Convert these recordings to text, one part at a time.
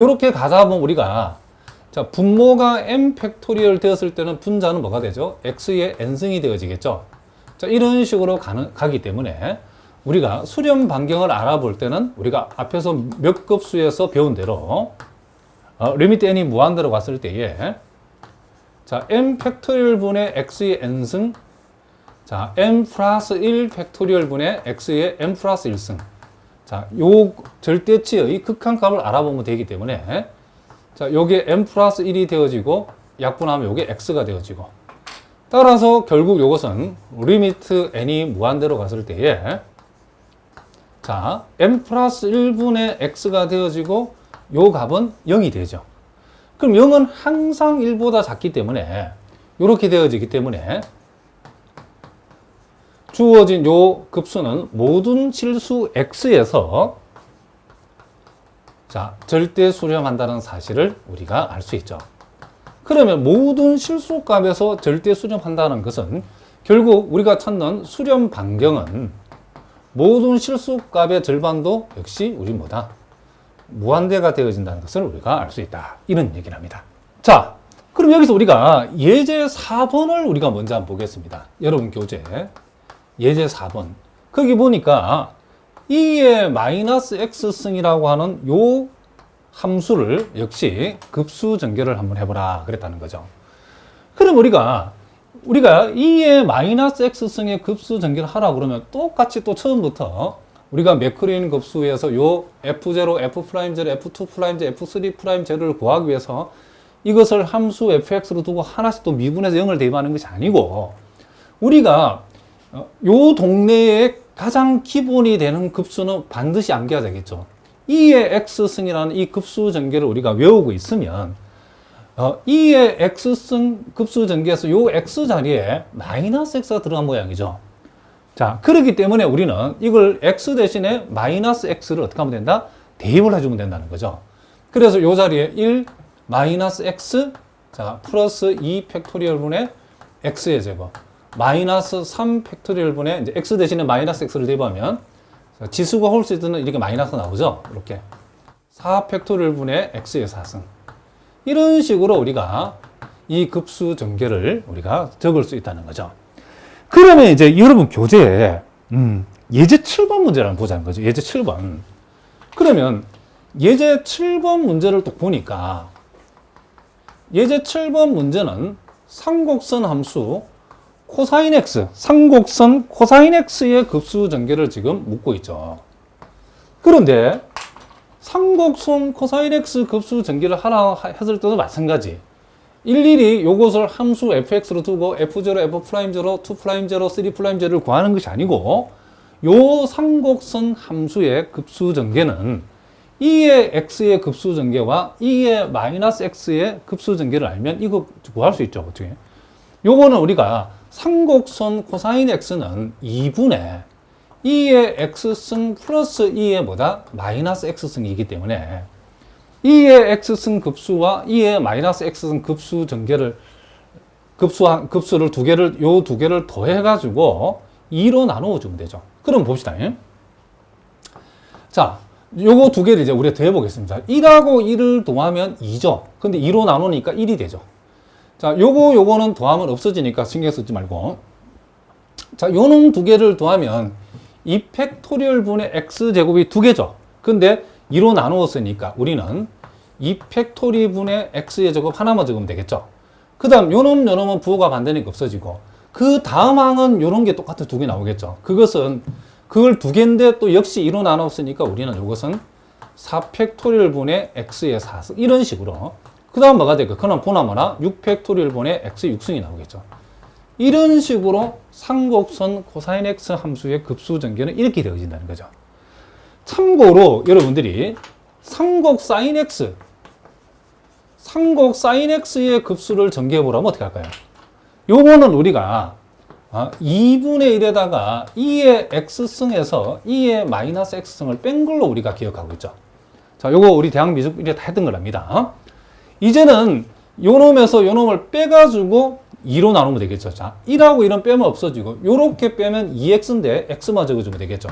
이렇게 가다 보면 우리가 자 분모가 m 팩토리얼 되었을 때는 분자는 뭐가 되죠? x의 n승이 되어지겠죠. 자 이런 식으로 가는, 가기 때문에 우리가 수렴 반경을 알아볼 때는 우리가 앞에서 몇 급수에서 배운 대로 어, 리미트 n이 무한대로 갔을 때에 자 m 팩토리얼 분의 x의 n승 자 m 플러스 1 팩토리얼 분의 x의 m 플러스 1승 자, 요 절대치의 극한값을 알아보면 되기 때문에 자, 요게 m 플러스 1이 되어지고 약분하면 요게 x가 되어지고 따라서 결국 요것은 리미트 n이 무한대로 갔을 때에 자, m 플러스 1분의 x가 되어지고 요 값은 0이 되죠. 그럼 0은 항상 1보다 작기 때문에 이렇게 되어지기 때문에 주어진 요 급수는 모든 실수 x에서 자, 절대 수렴한다는 사실을 우리가 알 수 있죠. 그러면 모든 실수 값에서 절대 수렴한다는 것은 결국 우리가 찾는 수렴 반경은 모든 실수 값의 절반도 역시 우리 뭐다? 무한대가 되어진다는 것을 우리가 알 수 있다. 이런 얘기를 합니다. 자, 그럼 여기서 우리가 예제 4번을 우리가 먼저 한번 보겠습니다. 여러분 교재. 예제 4번. 거기 보니까 2의 마이너스 x승이라고 하는 요 함수를 역시 급수 전개를 한번 해보라 그랬다는 거죠. 그럼 우리가 우리가 2의 마이너스 x승의 급수 전개를 하라 그러면 똑같이 또 처음부터 우리가 매크로인 급수에서 요 f0, f'0, f2', f3'를 구하기 위해서 이것을 함수 fx로 두고 하나씩 또 미분해서 0을 대입하는 것이 아니고 우리가 어, 요 동네에 가장 기본이 되는 급수는 반드시 암기해야 되겠죠. 2의 x승이라는 이 급수 전개를 우리가 외우고 있으면 어, 2의 x승 급수 전개에서 요 x 자리에 마이너스 x가 들어간 모양이죠. 자, 그렇기 때문에 우리는 이걸 x 대신에 마이너스 x를 어떻게 하면 된다? 대입을 해주면 된다는 거죠. 그래서 요 자리에 1 마이너스 x 자 플러스 2 팩토리얼 분의 x의 제곱 마이너스 3 팩토리얼 분의 이제 x 대신에 마이너스 x를 대입하면 지수가 홀수있는 이렇게 마이너스 나오죠. 이렇게 4 팩토리얼 분의 x의 4승 이런 식으로 우리가 이 급수 전개를 우리가 적을 수 있다는 거죠. 그러면 이제 여러분 교재에 음, 예제 7번 문제를 한번 보자는 거죠. 예제 7번. 그러면 예제 7번 문제를 또 보니까 예제 7번 문제는 삼곡선 함수 코사인 x, 삼곡선 코사인 x의 급수 전개를 지금 묻고 있죠. 그런데 삼곡선 코사인 x 급수 전개를 하라 했을 때도 마찬가지. 일일이 요것을 함수 fx로 두고 f0, f'0, 2'0, 3'0를 구하는 것이 아니고 요 삼곡선 함수의 급수 전개는 2의 x의 급수 전개와 2의 마이너스 x의 급수 전개를 알면 이거 구할 수 있죠. 어떻게? 요거는 우리가 삼곡선 코사인 x는 2분의 2의 x승 플러스 2의 뭐다? 마이너스 x승이기 때문에 2의 x승 급수와 2의 마이너스 x승 급수 전개를 급수 급수를 두 개를 요 두 개를 더해 가지고 2로 나누어 주면 되죠. 그럼 봅시다. 예? 자, 요거 두 개를 이제 우리가 더해 보겠습니다. 1하고 1을 더하면 2죠. 근데 2로 나누니까 1이 되죠. 자, 요거 요거는 더하면 없어지니까 신경 쓰지 말고. 자, 요놈 두 개를 더하면 2 팩토리얼 분의 x 제곱이 두 개죠. 근데 2로 나누었으니까 우리는 2 팩토리 분의 x의 제곱 하나만 적으면 되겠죠. 그 다음 요놈 요놈은 부호가 반대니까 없어지고 그 다음 항은 요런 게 똑같은 두 개 나오겠죠. 그것은 그걸 두 개인데 또 역시 2로 나눴으니까 우리는 이것은 4 팩토리얼 분의 x의 4승 이런 식으로 그 다음 뭐가 될까? 그럼 보나마나 6 팩토리얼 분의 x 6승이 나오겠죠. 이런 식으로 삼곡선 코사인 x 함수의 급수 전개는 이렇게 되어진다는 거죠. 참고로 여러분들이 삼곡 사인 x 삼곡 사인 x의 급수를 전개해 보라면 어떻게 할까요? 요거는 우리가 아, 2분의 1에다가 2의 x승에서 2의 마이너스 x승을 뺀 걸로 우리가 기억하고 있죠. 자, 요거 우리 대학 미술 1에 다 했던 거랍니다. 어? 이제는 요 놈에서 요 놈을 빼가지고 2로 나누면 되겠죠. 자, 1하고 1은 빼면 없어지고, 요렇게 빼면 2x인데 x만 적어주면 되겠죠.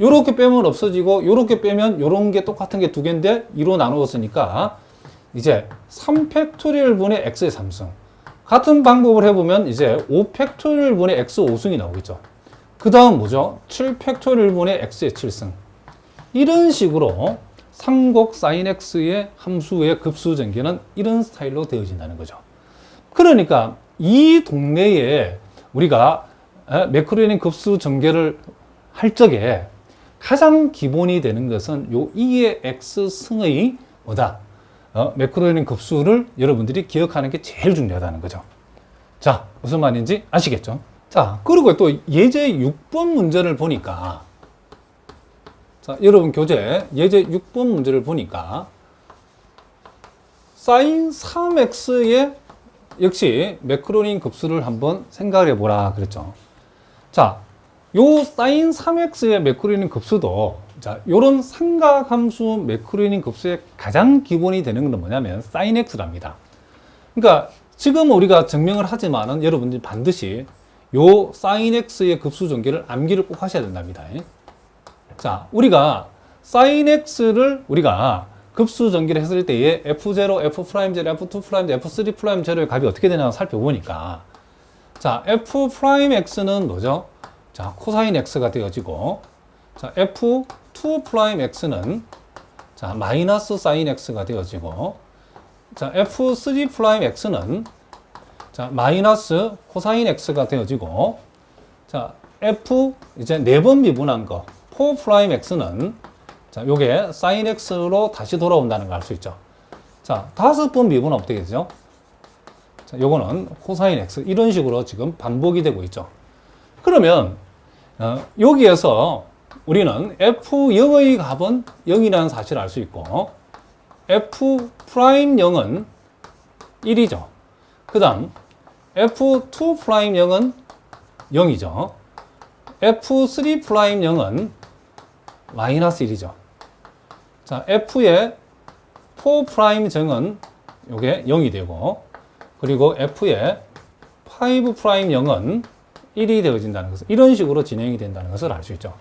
요렇게 빼면 없어지고 요렇게 빼면 요런 게 똑같은 게 두 개인데 2로 나누었으니까 이제 3팩토리얼 분의 x의 3승 같은 방법을 해보면 이제 5팩토리얼 분의 x 5승이 나오겠죠 그 다음 뭐죠? 7팩토리얼 분의 x의 7승 이런 식으로 삼곡 sin x의 함수의 급수 전개는 이런 스타일로 되어진다는 거죠 그러니까 이 동네에 우리가 에, 매크로니인 급수 전개를 할 적에 가장 기본이 되는 것은 요 2의 x 승의 뭐다? 어, 매크로니인 급수를 여러분들이 기억하는 게 제일 중요하다는 거죠. 자, 무슨 말인지 아시겠죠? 자, 그리고 또 예제 6번 문제를 보니까 자, 여러분 교재 예제 6번 문제를 보니까 sin 3x의 역시 매크로닌 급수를 한번 생각을 해보라 그랬죠. 자, 요 sin 3x의 매크로닌 급수도 자, 요런 삼각함수 매크로닌 급수의 가장 기본이 되는 건 뭐냐면 sin x랍니다. 그러니까 지금 우리가 증명을 하지만은 여러분들이 반드시 요 sin x의 급수 전개를 암기를 꼭 하셔야 된답니다. 자, 우리가 sin x를 우리가 급수 전개를 했을 때에 f0, f'0, f2', f3'0의 값이 어떻게 되나 살펴보니까 자, f'x는 뭐죠? 자, 코사인 x가 되어지고 자, f2'x는 자, 마이너스 사인 x가 되어지고 자, f3'x는 자, 마이너스 코사인 x가 되어지고 자, f 이제 네 번 미분한 거 4'x는 자, 요게 sin x로 다시 돌아온다는 걸 알 수 있죠. 자, 다섯 번 미분은 어떻게 되죠? 자, 요거는 코사인 x 이런 식으로 지금 반복이 되고 있죠. 그러면 어, 여기에서 우리는 f0의 값은 0이라는 사실을 알 수 있고 f 프라임 0은 1이죠. 그 다음 f2 프라임 0은 0이죠. f3 프라임 0은 마이너스 1이죠. 자, F의 4 프라임 정은 요게 0이 되고 그리고 F의 5 프라임 0은 1이 되어진다는 것을 이런 식으로 진행이 된다는 것을 알 수 있죠.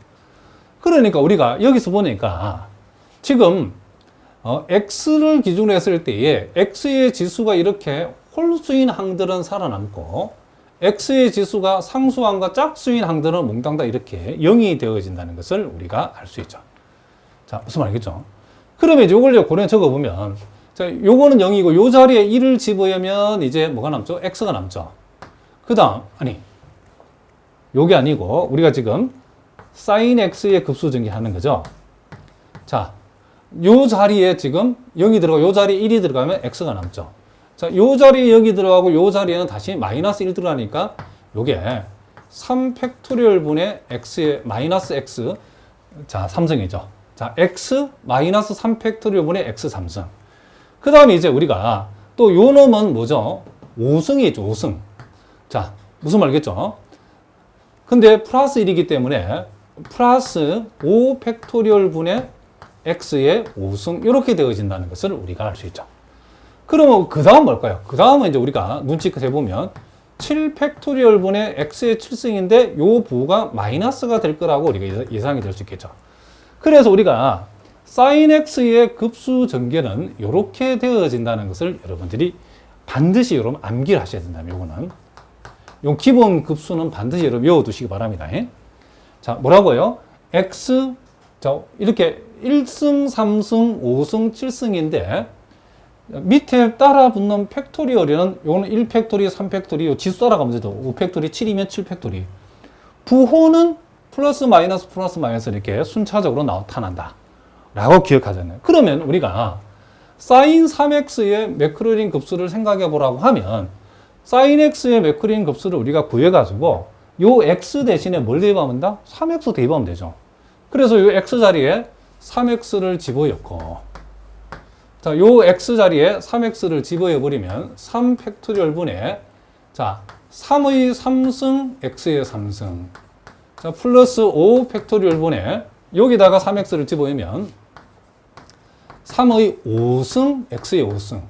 그러니까 우리가 여기서 보니까 지금 어, x를 기준으로 했을 때에 x의 지수가 이렇게 홀수인 항들은 살아남고 x의 지수가 상수항과 짝수인 항들은 몽땅 다 이렇게 0이 되어진다는 것을 우리가 알 수 있죠. 자, 무슨 말이겠죠? 그러면 이제 요걸 고려 적어보면, 자, 요거는 0이고, 요 자리에 1을 집어넣으면 이제 뭐가 남죠? x가 남죠. 그 다음, 아니, 요게 아니고, 우리가 지금 sin x의 급수 전개하는 거죠. 자, 요 자리에 지금 0이 들어가고, 요 자리에 1이 들어가면 x가 남죠. 자, 요 자리에 여기 들어가고, 요 자리에는 다시 마이너스 1 들어가니까, 요게 3 팩토리얼 분의 x의 마이너스 x, 자, 3승이죠. 자, x 마이너스 3 팩토리얼 분의 x 3승. 그 다음에 이제 우리가 또 요 놈은 뭐죠? 5승이죠, 5승. 자, 무슨 말겠죠? 근데 플러스 1이기 때문에 플러스 5 팩토리얼 분의 x의 5승 이렇게 되어진다는 것을 우리가 알 수 있죠. 그러면 그 다음 뭘까요? 그 다음은 이제 우리가 눈치껏 해보면 7 팩토리얼 분의 x의 7승인데 요 부호가 마이너스가 될 거라고 우리가 예상이 될 수 있겠죠. 그래서 우리가 sin x의 급수 전개는 이렇게 되어진다는 것을 여러분들이 반드시 여러분 암기를 하셔야 된다면 요거는 요 기본 급수는 반드시 여러분 외워두시기 바랍니다. 예? 자 뭐라고요? x 자 이렇게 1승, 3승, 5승, 7승인데 밑에 따라 붙는 팩토리얼에는 요거는 1팩토리, 3팩토리 요 지수 따라가면 되죠. 5팩토리, 7이면 7팩토리. 부호는 플러스 마이너스 플러스 마이너스 이렇게 순차적으로 나타난다. 라고 기억하잖아요. 그러면 우리가 사인 3x의 매크로린 급수를 생각해 보라고 하면 사인 x의 매크로린 급수를 우리가 구해가지고 요 x 대신에 뭘 대입하면 다 3x 대입하면 되죠. 그래서 요 x 자리에 3x를 집어넣고 자, 요 x 자리에 3x를 집어넣어 버리면 3 팩토리얼 분의 자, 3의 3승 x의 3승. 자, 플러스 5 팩토리얼 분의 여기다가 3x를 집어넣으면 3의 5승 x의 5승.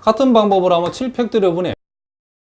같은 방법으로 하면 7 팩토리얼 분의